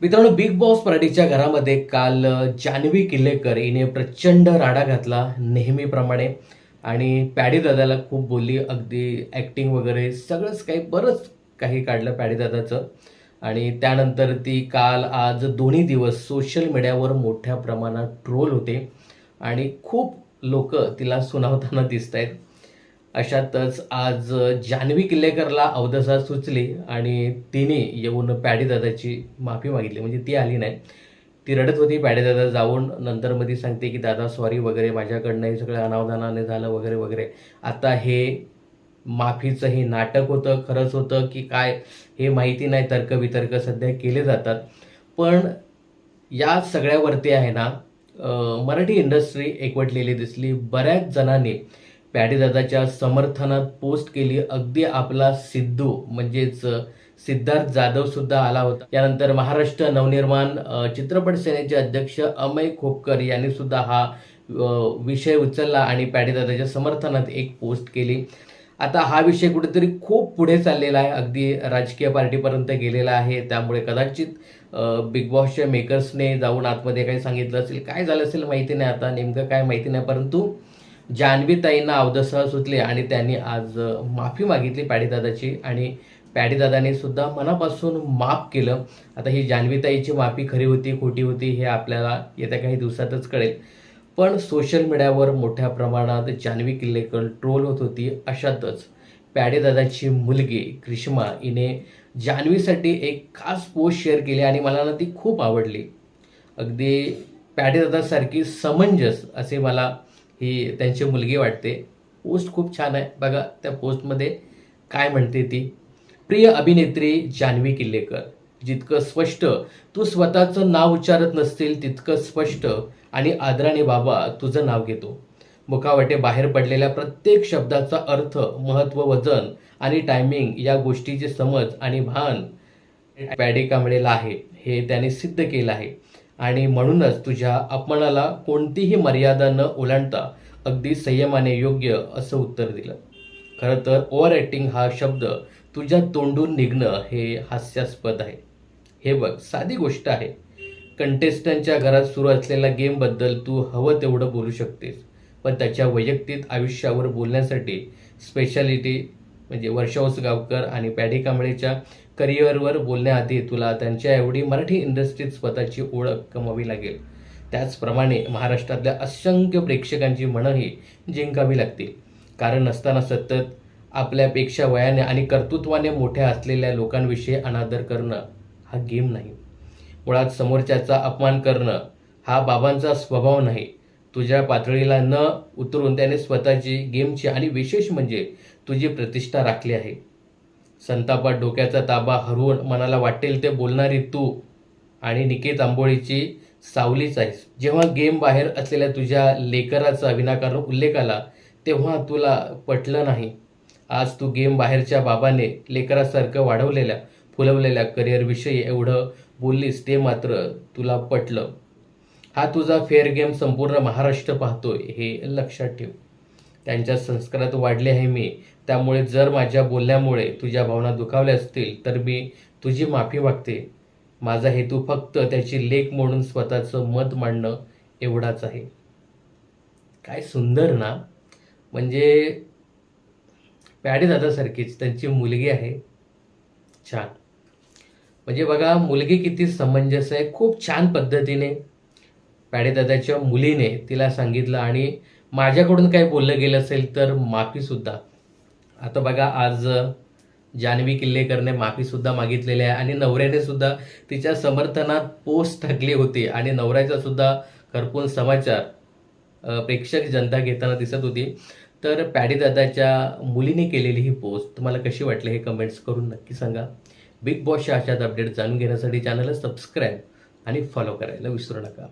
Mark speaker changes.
Speaker 1: मित्रांनो big boss मराठीच्या घरामध्ये काल जान्हवी किल्लेकर हिने प्रचंड राडा घातला नेहमीप्रमाणे. आणि पॅडी दादाला खूप बोलली अगदी ॲक्टिंग वगैरे सगळंच काही बरंच काही काढलं पॅडी दादाचं. आणि त्यानंतर ती काल आज दोन्ही दिवस सोशल मीडियावर मोठ्या प्रमाणात ट्रोल होते. आणि खूप लोक तिला सुनावताना दिसत आहेत अशातच आज जान्हवी किल्लेकरला अवदसा सुचली आणि तिने येऊन पॅडीदादाची माफी मागितली. म्हणजे ती आली नाही. ती रडत होती. पॅडीदादा जाऊन नंतर मध्ये सांगते की दादा सॉरी वगैरे माझ्याकडनं हे सगळं अनावधानाने झालं वगैरे वगैरे. आता हे माफीचं हे नाटक होतं खरंच होतं की काय हे माहिती नाही. तर्क वितर्क सध्या केले जातात. पण या सगळ्यावरती आहे ना मराठी इंडस्ट्री एकवटलेली दिसली. बऱ्याच जणांनी पॅडीदादाच्या समर्थनात पोस्ट केली. अगदी आपला सिद्धू म्हणजेच सिद्धार्थ जाधव सुद्धा आला होता. यानंतर महाराष्ट्र नवनिर्माण चित्रपट सेनेचे अध्यक्ष अमय खोपकर यांनी सुद्धा हा विषय उचलला आणि पॅडीदादाच्या समर्थनात एक पोस्ट केली. आता हा विषय कुठेतरी खूप पुढे चाललेला आहे. अगदी राजकीय पार्टीपर्यंत गेलेला आहे. त्यामुळे कदाचित बिग बॉसच्या मेकर्सने जाऊन आतमध्ये काही सांगितलं असेल. काय झालं असेल माहिती नाही आता. नेमकं काय माहिती नाही. परंतु जान्हवीताईंना अवधसह सुचले आणि त्यांनी आज माफी मागितली पॅडीदादाची आणि पॅडीदादाने सुद्धा मनापासून माफ केलं. आता ही जान्हवीताईची माफी खरी होती खोटी होती हे आपल्याला येत्या काही दिवसातच कळेल. पण सोशल मीडियावर मोठ्या प्रमाणात जान्हवी किल्लेकर ट्रोल होत होती अशातच. पॅडेदादाची मुलगी क्रिश्मा हिने जान्हवीसाठी एक खास पोस्ट शेअर केली आणि मला ना ती खूप आवडली. अगदी पॅडेदादासारखी समंजस असे मला ही त्यांची मुलगी वाटते. पोस्ट खूप छान आहे. बघा त्या पोस्टमध्ये काय म्हणते ती? प्रिय अभिनेत्री जान्हवी किल्लेकर जितकं स्पष्ट तू स्वतःचं नाव उच्चारत नसतील तितकं स्पष्ट आणि आदराने बाबा तुझं नाव घेतो. मुखावटे बाहेर पडलेल्या प्रत्येक शब्दाचा अर्थ महत्त्व वजन आणि टायमिंग या गोष्टीचे समज आणि भान पॅडे कांबळेला आहे. हे त्याने सिद्ध केलं आहे. आणि म्हणूनच तुझ्या अपमानाला कोणतीही मर्यादा न ओलांडता अगदी संयमाने योग्य असं उत्तर दिलं. खरं तर ओव्हर ॲक्टिंग हा शब्द तुझ्या तोंडून निघणं हे हास्यास्पद आहे. हे बघ साधी गोष्ट आहे. कंटेस्टंटच्या घरात सुरू असलेल्या गेमबद्दल तू हवं तेवढं बोलू शकतेस. पण त्याच्या वैयक्तिक आयुष्यावर बोलण्यासाठी स्पेशालिटी म्हणजे वर्षा उसगावकर आणि पॅडी कांबळेच्या करिअरवर बोलण्याआधी तुला त्यांच्या एवढी मराठी इंडस्ट्रीत स्वतःची ओळख कमावी लागेल. त्याचप्रमाणे महाराष्ट्रातल्या असंख्य प्रेक्षकांची मनंही जिंकावी लागतील. कारण नसताना सतत आपल्यापेक्षा वयाने आणि कर्तृत्वाने मोठ्या असलेल्या लोकांविषयी अनादर करणं हा गेम नाही. मुळात समोरच्याचा अपमान करणं हा बाबांचा स्वभाव नाही. तुझ्या पातळीला न उतरून त्याने स्वतःची गेमची आणि विशेष म्हणजे तुझी प्रतिष्ठा राखली आहे. संतापात डोक्याचा ताबा हरवून मनाला वाटेल ते बोलणारी तू आणि निकेत आंबोळीची सावलीच आहेस. जेव्हा गेम बाहेर असलेल्या तुझ्या लेकराचा विनाकारण उल्लेख आला तेव्हा तुला पटलं नाही. आज तू गेम बाहेरच्या बाबाने लेकरासारखं वाढवलेल्या फुलवलेल्या करिअरविषयी एवढं बोललीस ते मात्र तुला पटलं. हा तुझा फेअर गेम संपूर्ण महाराष्ट्र पाहतोय हे लक्षात ठेव. त्यांच्या संस्कारात वाढले आहे मी. त्यामुळे जर माझ्या बोलण्यामुळे तुझ्या भावना दुखावल्या असतील तर मी तुझी माफी मागते. माझा हेतू फक्त त्याची लेख म्हणून स्वतःचं मत मांडणं एवढाच आहे. काय सुंदर ना? म्हणजे पॅडी दादासारखीच त्यांची मुलगी आहे. छान. म्हणजे बघा मुलगी किती समंजस आहे खूप छान पद्धतीने पॅडेदादाच्या मुलीने तिला सांगितलं आणि माझ्याकडून काही बोललं गेलं असेल तर माफीसुद्धा आता बघा आज जान्हवी किल्लेकरने माफीसुद्धा मागितलेली आहे आणि नवऱ्याने सुद्धा तिच्या समर्थनात पोस्ट टाकली होती आणि नवऱ्याचा सुद्धा खरपून समाचार प्रेक्षक जनता घेताना दिसत होती. तर पॅडीदादाच्या मुलीने केलेली ही पोस्ट तुम्हाला कशी वाटली हे कमेंट्स करून नक्की सांगा. बिग बॉसच्या अशाच अपडेट जाणून घेण्यासाठी चॅनलला सबस्क्राईब आणि फॉलो करायला विसरू नका.